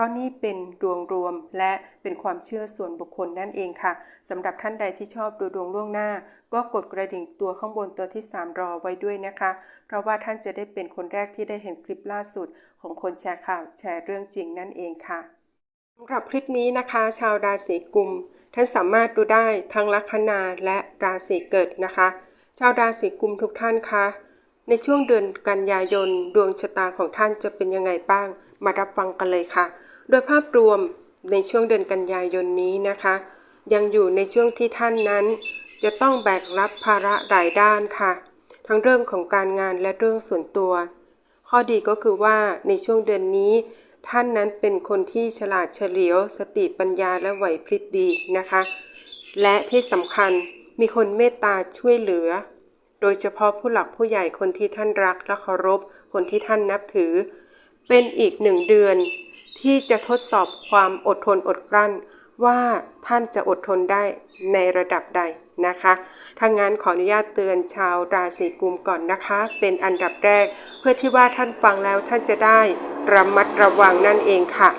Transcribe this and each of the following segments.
ราะนี่เป็นดวงรวมและเป็นความเชื่อส่วนบุคคลนั่นเองค่ะสำหรับท่านใดที่ชอบดูดวงล่วงหน้า ก็กดกระดิ่งตัวข้างบนตัวที่ 3 รอไว้ด้วยนะคะ เพราะว่าท่านจะได้เป็นคนแรกที่ได้เห็นคลิปล่าสุด ของคนแชร์ข่าวแชร์เรื่องจริงนั่นเองค่ะสำหรับคลิปนี้นะคะ ชาวราศีกุม ท่านสามารถดูได้ทั้งลัคนาและราศีเกิดนะคะ ชาวราศีกุมทุกท่านคะในช่วงเดือนกันยายนดวงชะตาของท่านจะเป็นยังไงบ้าง มารับฟังกันเลยค่ะ โดยภาพรวมในช่วงเดือนกันยายนนี้นะคะ ยังอยู่ในช่วงที่ท่านนั้น จะต้องแบกรับภาระหลายด้านค่ะ ทั้งเรื่องของการงานและเรื่องส่วนตัว ข้อดีก็คือว่าในช่วงเดือนนี้ ท่านนั้นเป็นคนที่ฉลาดเฉลียว สติปัญญาและไหวพริบดีนะคะ และที่สำคัญมีคนเมตตาช่วยเหลือ โดยเฉพาะผู้หลักผู้ใหญ่คนที่ท่านรักและเคารพคนที่ท่านนับถือ เป็นอีกหนึ่งเดือน ที่จะทดสอบความอดทนอดกลั้น ว่าท่านจะอดทนได้ในระดับใดนะคะทางงานขออนุญาตเตือนชาวราศีกุมก่อนนะคะ เป็นอันดับแรก เพื่อที่ว่าท่านฟังแล้วท่านจะได้ระมัดระวังนั่นเองค่ะ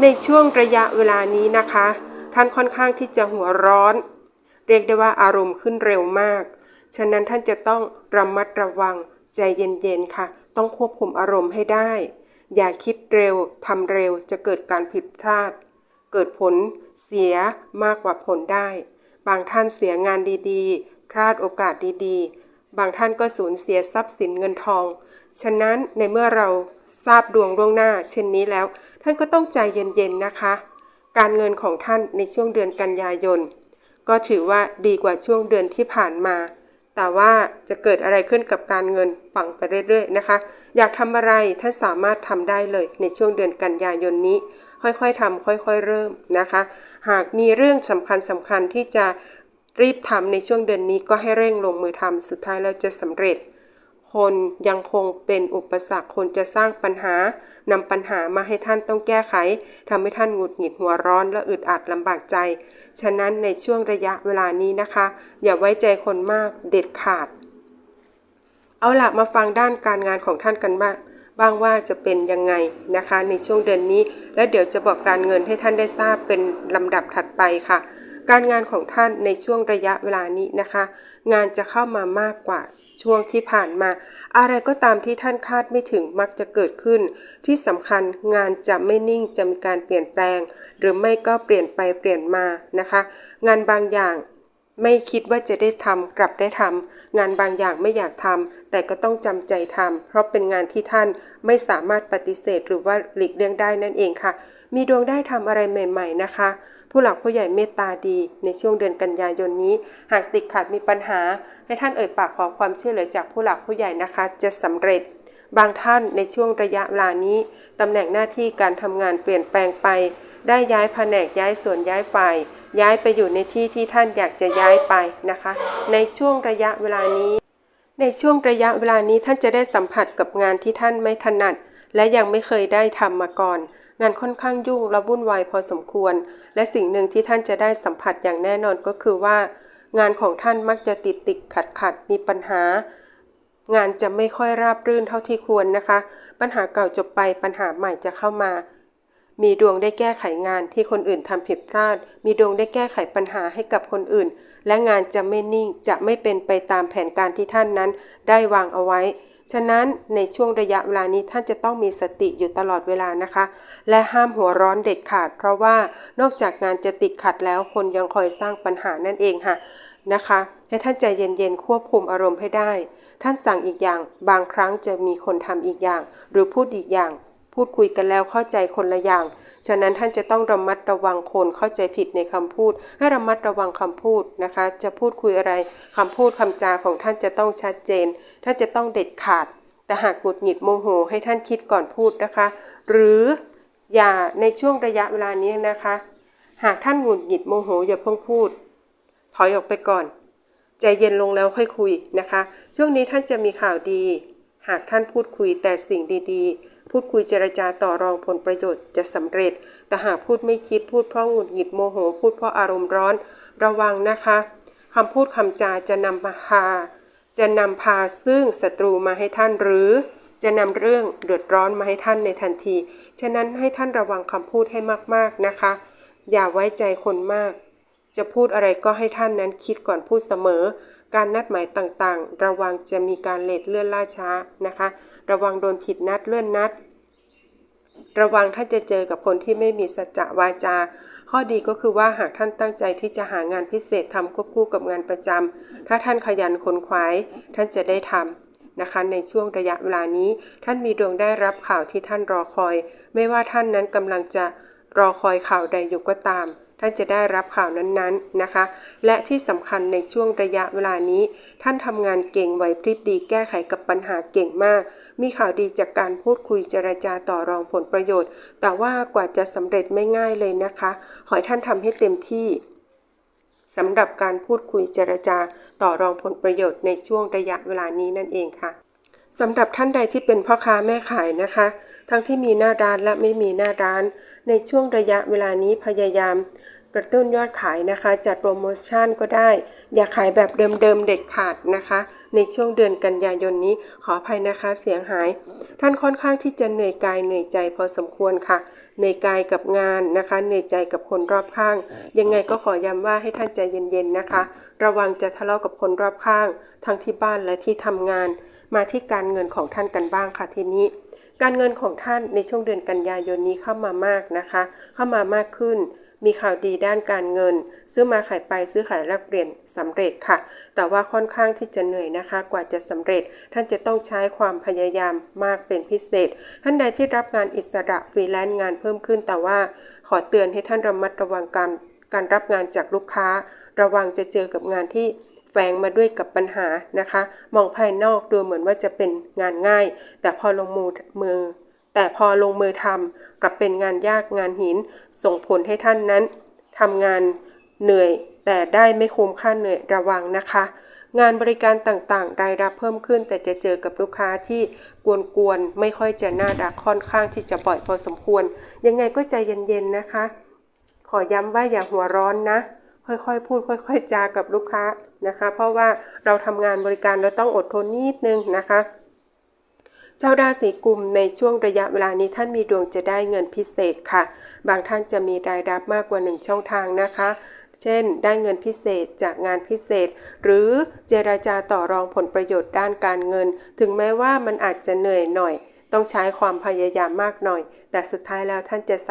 ในช่วงระยะเวลานี้นะคะ ท่านค่อนข้างที่จะหัวร้อน เรียกได้ว่าอารมณ์ขึ้นเร็วมาก ฉะนั้นท่านจะต้องระมัดระวังใจเย็นๆค่ะ ต้องควบคุมอารมณ์ให้ได้ อย่าคิดเร็วทำเร็วจะเกิดการผิดพลาด เกิดผลเสียมากกว่าผลได้ บางท่านเสียงานดีๆ พลาดโอกาสดีๆ บางท่านก็สูญเสียทรัพย์สินเงินทอง ฉะนั้นในเมื่อเราทราบดวงล่วงหน้า เช่นนี้แล้ว ท่านก็ต้องใจเย็นๆนะคะ การเงินของท่านในช่วงเดือนกันยายนก็ถือว่าดีกว่าช่วงเดือนที่ผ่านมา แต่ว่าจะเกิดอะไรขึ้นกับการเงินฟังไปเรื่อยๆนะคะ อยากทำอะไรท่านสามารถทำได้เลยในช่วงเดือนกันยายนนี้ ค่อยๆทำค่อยๆเริ่มนะคะ หากมีเรื่องสำคัญสำคัญที่จะรีบทำในช่วงเดือนนี้ก็ให้เร่งลงมือทำสุดท้ายแล้วจะสำเร็จ คนยังคงเป็นอุปสรรคคนจะสร้างปัญหานำปัญหามาให้ท่านต้องแก้ไขทำให้ท่านหงุดหงิดหัวร้อนและอึดอัดลำบากใจ ฉะนั้นในช่วงระยะเวลานี้นะคะ อย่าไว้ใจคนมากเด็ดขาด เอาล่ะมาฟังด้านการงานของท่านกันบ้างบ้างว่าจะเป็นยังไงนะคะ ในช่วงเดือนนี้ และเดี๋ยวจะบอกการเงินให้ท่านได้ทราบเป็นลำดับถัดไปค่ะ การงานของท่านในช่วงระยะเวลานี้นะคะ งานจะเข้ามามากกว่า ช่วงที่ผ่านมา อะไรก็ตามที่ท่านคาดไม่ถึงมักจะเกิดขึ้น ที่สำคัญงานจะไม่นิ่งจะมีการเปลี่ยนแปลง หรือไม่ก็เปลี่ยนไปเปลี่ยนมานะคะ งานบางอย่างไม่คิดว่าจะได้ทำกลับได้ทำงานบางอย่างไม่อยากทำแต่ก็ต้องจำใจทำเพราะเป็นงานที่ท่านไม่สามารถปฏิเสธหรือว่าหลีกเลี่ยงได้นั่นเองค่ะ มีดวงได้ทำอะไรใหม่ ๆ นะคะ ผู้หลักผู้ใหญ่เมตตาดี ในช่วงเดือนกันยายนนี้ หากติดขัดมีปัญหา ให้ท่านเอ่ยปากขอความช่วยเหลือจากผู้หลักผู้ใหญ่นะคะ จะสำเร็จ บางท่านในช่วงระยะเวลานี้ตำแหน่งหน้าที่การทำงานเปลี่ยนแปลงไป ได้ย้ายแผนกย้ายส่วนย้ายฝ่ายย้ายไปอยู่ในที่ที่ท่านอยากจะย้ายไปนะคะ ในช่วงระยะเวลานี้ ในช่วงระยะเวลานี้ท่านจะได้สัมผัสกับงานที่ท่านไม่ถนัด และยังไม่เคยได้ทำมาก่อน งานค่อนข้างยุ่งและวุ่นวายพอสมควร และสิ่งหนึ่งที่ท่านจะได้สัมผัสอย่างแน่นอนก็คือว่า งานของท่านมักจะติดติดขัดขัดมีปัญหา งานจะไม่ค่อยราบรื่นเท่าที่ควรนะคะ ปัญหาเก่าจบไปปัญหาใหม่จะเข้ามา มีดวงได้แก้ไขงานที่คนอื่นทำผิดพลาด มีดวงได้แก้ไขปัญหาให้กับคนอื่น และงานจะไม่นิ่งจะไม่เป็นไปตามแผนการที่ท่านนั้นได้วางเอาไว้ ฉะนั้นในช่วงระยะเวลานี้ท่านจะต้องมีสติอยู่ตลอดเวลานะคะ และห้ามหัวร้อนเด็ดขาด เพราะว่านอกจากงานจะติดขัดแล้วคนยังคอยสร้างปัญหานั่นเองค่ะนะคะ ให้ท่านใจเย็นๆควบคุมอารมณ์ให้ได้ ท่านสั่งอีกอย่าง บางครั้งจะมีคนทำอีกอย่าง หรือพูดอีกอย่าง พูดคุยกันแล้วเข้าใจคนละอย่าง ฉะนั้นท่านจะต้องระมัดระวังคนเข้าใจผิดในคำพูด ให้ระมัดระวังคำพูดนะคะ จะพูดคุยอะไรคำพูดคำจาของท่านจะต้องชัดเจน ท่านจะต้องเด็ดขาด แต่หากหงุดหงิดโมโหให้ท่านคิดก่อนพูดนะคะ หรืออย่าในช่วงระยะเวลานี้นะคะ หากท่านหงุดหงิดโมโหอย่าเพิ่งพูด ถอยออกไปก่อน ใจเย็นลงแล้วค่อยคุยนะคะ ช่วงนี้ท่านจะมีข่าวดี หากท่านพูดคุยแต่สิ่งดีๆ พูดคุยเจรจาต่อรองผลประโยชน์จะสำเร็จ แต่หากพูดไม่คิดพูดเพราะหงุดหงิดโมโห พูดเพราะอารมณ์ร้อน ระวังนะคะคำพูดคำจาจะนำมาพาจะนำพาซึ่งศัตรูมาให้ท่านหรือ จะนำเรื่องเดือดร้อนมาให้ท่านในทันที ฉะนั้นให้ท่านระวังคำพูดให้มากๆนะคะ อย่าไว้ใจคนมาก จะพูดอะไรก็ให้ท่านนั้นคิดก่อนพูดเสมอ การนัดหมายต่างๆ ระวังจะมีการเลทเลื่อนล่าช้านะคะ ระวังโดนผิดนัดเลื่อนนัด ระวังถ้าจะเจอกับคนที่ไม่มีสัจจะวาจา ข้อดีก็คือว่าหากท่านตั้งใจที่จะหางานพิเศษทำควบคู่กับงานประจำถ้าท่านขยันขนขวายท่านจะได้ทำนะคะ ในช่วงระยะเวลานี้ ท่านมีดวงได้รับข่าวที่ท่านรอคอย ไม่ว่าท่านนั้นกำลังจะรอคอยข่าวใดอยู่ก็ตาม ท่านจะได้รับข่าวนั้นๆนะคะ และที่สำคัญในช่วงระยะเวลานี้ ท่านทำงานเก่งไหวพริบดีแก้ไขกับปัญหาเก่งมาก มีข่าวดีจากการพูดคุยเจรจาต่อรองผลประโยชน์ แต่ว่ากว่าจะสำเร็จไม่ง่ายเลยนะคะ ขอให้ท่านทำให้เต็มที่สำหรับการพูดคุยเจรจาต่อรองผลประโยชน์ในช่วงระยะเวลานี้นั่นเองค่ะสำหรับท่านใดที่เป็นพ่อค้าแม่ขายนะคะ ทั้งที่มีหน้าร้านและไม่มีหน้าร้าน ในช่วงระยะเวลานี้พยายาม กระตุ้นยอดขายนะคะ จัดโปรโมชั่นก็ได้ อย่าขายแบบเดิมๆเด็ดขาดนะคะ ในช่วงเดือนกันยายนนี้ขออภัยนะคะเสียงหาย ท่านค่อนข้างที่จะเหนื่อยกายเหนื่อยใจพอสมควรค่ะเหนื่อยกายกับงานนะคะ เหนื่อยใจกับคนรอบข้าง ยังไงก็ขอย้ำว่าให้ท่านใจเย็นๆนะคะ ระวังจะทะเลาะกับคนรอบข้าง ทั้งที่บ้านและที่ทำงาน มาที่การเงินของท่านกันบ้างค่ะทีนี้การเงินของท่านในช่วงเดือนกันยายนนี้เข้ามามากนะคะ เข้ามามากขึ้น มีข่าวดีด้านการเงิน ซื้อมาขายไปซื้อขายแลกเปลี่ยนสำเร็จค่ะ แต่ว่าค่อนข้างที่จะเหนื่อยนะคะ กว่าจะสำเร็จ ท่านจะต้องใช้ความพยายามมากเป็นพิเศษ ท่านใดที่รับงานอิสระฟรีแลนซ์งานเพิ่มขึ้น แต่ว่าขอเตือนให้ท่านระมัดระวังการการรับงานจากลูกค้า ระวังจะเจอกับงานที่แฝงมาด้วยกับปัญหานะคะ มองภายนอกดูเหมือนว่าจะเป็นงานง่าย แต่พอลงมือมือ แต่พอลงมือทำกลับเป็นงานยากงานหิน ส่งผลให้ท่านนั้นทำงานเหนื่อย แต่ได้ไม่คุ้มค่าเหนื่อยระวังนะคะ งานบริการต่างๆรายรับเพิ่มขึ้น แต่จะเจอกับลูกค้าที่กวนๆไม่ค่อยจะน่ารักค่อนข้างที่จะปล่อยพอสมควร ยังไงก็ใจเย็นๆนะคะ ขอย้ำว่าอย่าหัวร้อนนะค่อยๆ พูดค่อย ๆ จากับลูกค้านะคะ เพราะว่าเราทำงานบริการเราต้องอดทนนิดนึงนะคะ ชาวราศีกุมในช่วงระยะเวลานี้ท่านมีดวงจะได้เงินพิเศษค่ะ บางท่านจะมีรายรับมากกว่าหนึ่งช่องทางนะคะ เช่น ได้เงินพิเศษจากงานพิเศษ หรือเจราจาต่อรองผลประโยชน์ด้านการเงิน ถึงแม้ว่ามันอาจจะเหนื่อยหน่อย ต้องใช้ความพยายามมากหน่อย แต่สุดท้ายแล้วท่านจะส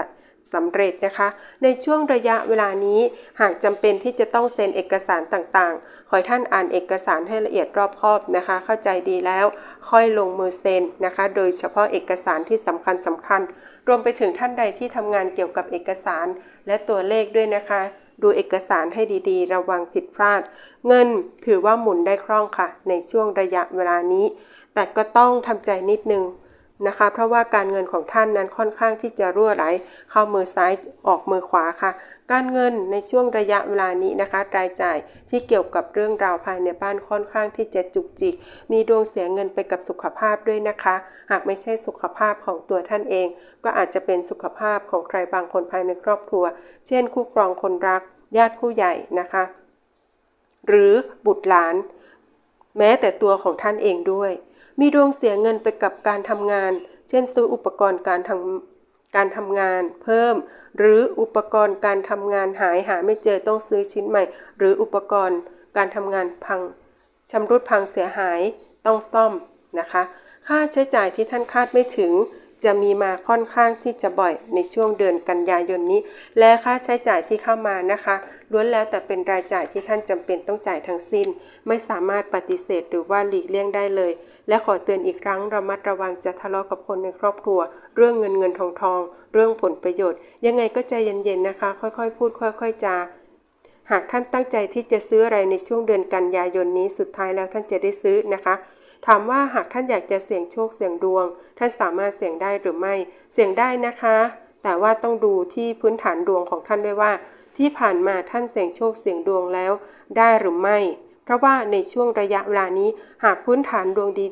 สำเร็จนะคะ ในช่วงระยะเวลานี้ หากจำเป็นที่จะต้องเซ็นเอกสารต่างๆ ขอให้ท่านอ่านเอกสารให้ละเอียดรอบคอบนะคะ เข้าใจดีแล้ว ค่อยลงมือเซ็นนะคะ โดยเฉพาะเอกสารที่สำคัญสำคัญ รวมไปถึงท่านใดที่ทำงานเกี่ยวกับเอกสารและตัวเลขด้วยนะคะ ดูเอกสารให้ดีๆ ระวังผิดพลาด เงินถือว่าหมุนได้คล่องค่ะ ในช่วงระยะเวลานี้ แต่ก็ต้องทำใจนิดนึง นะคะ เพราะว่าการเงินของท่านนั้นค่อนข้างที่จะรั่วไหล เข้ามือซ้ายออกมือขวาค่ะ การเงินในช่วงระยะเวลานี้นะคะ รายจ่ายที่เกี่ยวกับเรื่องราวภายในบ้านค่อนข้างที่จะจุกจิก มีดวงเสียเงินไปกับสุขภาพด้วยนะคะ หากไม่ใช่สุขภาพของตัวท่านเอง ก็อาจจะเป็นสุขภาพของใครบางคนภายในครอบครัว เช่น คู่ครองคนรัก ญาติผู้ใหญ่นะคะ หรือบุตรหลาน แม้แต่ตัวของท่านเองด้วย มีดวงเสียเงินไปกับการทำงาน เช่นซื้ออุปกรณ์การทำการทำงาน เพิ่ม หรืออุปกรณ์การทำงานหายหาไม่เจอต้องซื้อชิ้นใหม่ หรืออุปกรณ์การทำงานพังชำรุดพังเสียหายต้องซ่อมนะคะ ค่าใช้จ่ายที่ท่านคาดไม่ถึง จะมีมาค่อนข้างที่จะบ่อยในช่วงเดือนกันยายนนี้ และค่าใช้จ่ายที่เข้ามานะคะล้วนแล้วแต่เป็นรายจ่ายที่ท่านจำเป็นต้องจ่ายทั้งสิ้น ไม่สามารถปฏิเสธหรือว่าหลีกเลี่ยงได้เลย และขอเตือนอีกครั้งระมัดระวังจะทะเลาะกับคนในครอบครัว เรื่องเงินเงินทองทอง เรื่องผลประโยชน์ ยังไงก็ใจเย็นๆนะคะ ค่อยๆ พูด ค่อย ๆจาหากท่านตั้งใจที่จะซื้ออะไรในช่วงเดือนกันยายนนี้สุดท้ายแล้วท่านจะได้ซื้อนะคะ ถามว่าหากท่านอยากจะเสี่ยงโชคเสี่ยงดวง ท่านสามารถเสี่ยงได้หรือไม่ เสี่ยงได้นะคะ แต่ว่าต้องดูที่พื้นฐานดวงของท่านด้วยว่า ที่ผ่านมาท่านเสี่ยงโชคเสี่ยงดวงแล้ว ได้หรือไม่ เพราะว่าในช่วงระยะเวลานี้หากพื้นฐานดวงดี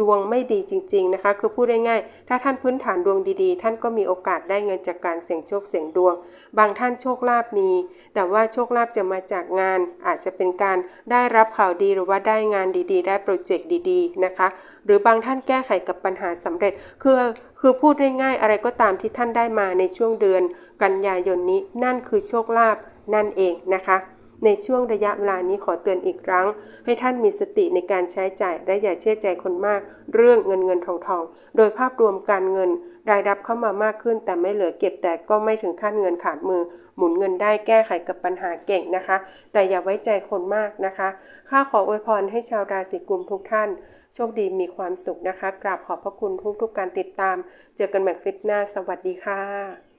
ดวงไม่ดีจริง ๆนะคะ คือพูดง่ายๆถ้าท่านพื้นฐานดวงดีๆ ท่านก็มีโอกาสได้เงินจากการเสี่ยงโชคเสี่ยงดวง บางท่านโชคลาภมี แต่ว่าโชคลาภจะมาจากงาน อาจจะเป็นการได้รับข่าวดีหรือว่าได้งานดีๆ ได้โปรเจกต์ดีๆนะคะ หรือบางท่านแก้ไขกับปัญหาสำเร็จ คือคือพูดง่ายๆอะไรก็ตามที่ท่านได้มาในช่วงเดือน กันยายนนี้นั่นคือโชคลาภนั่นเองนะคะ ในช่วงระยะเวลานี้ขอเตือนอีกครั้ง ให้ท่านมีสติในการใช้จ่ายและอย่าเชื่อใจคนมาก เรื่องเงินเงินทองทอง โดยภาพรวมการเงินรายรับเข้ามามากขึ้น แต่ไม่เหลือเก็บแต่ก็ไม่ถึงขั้นเงินขาดมือ หมุนเงินได้แก้ไขกับปัญหาเก่งนะคะ แต่อย่าไว้ใจคนมากนะคะข้าขออวยพรให้ชาวราศีกุมทุกท่านโชคดีมีความสุขนะคะ กราบขอบพระคุณทุกๆการติดตาม เจอกันใหม่คลิปหน้า สวัสดีค่ะ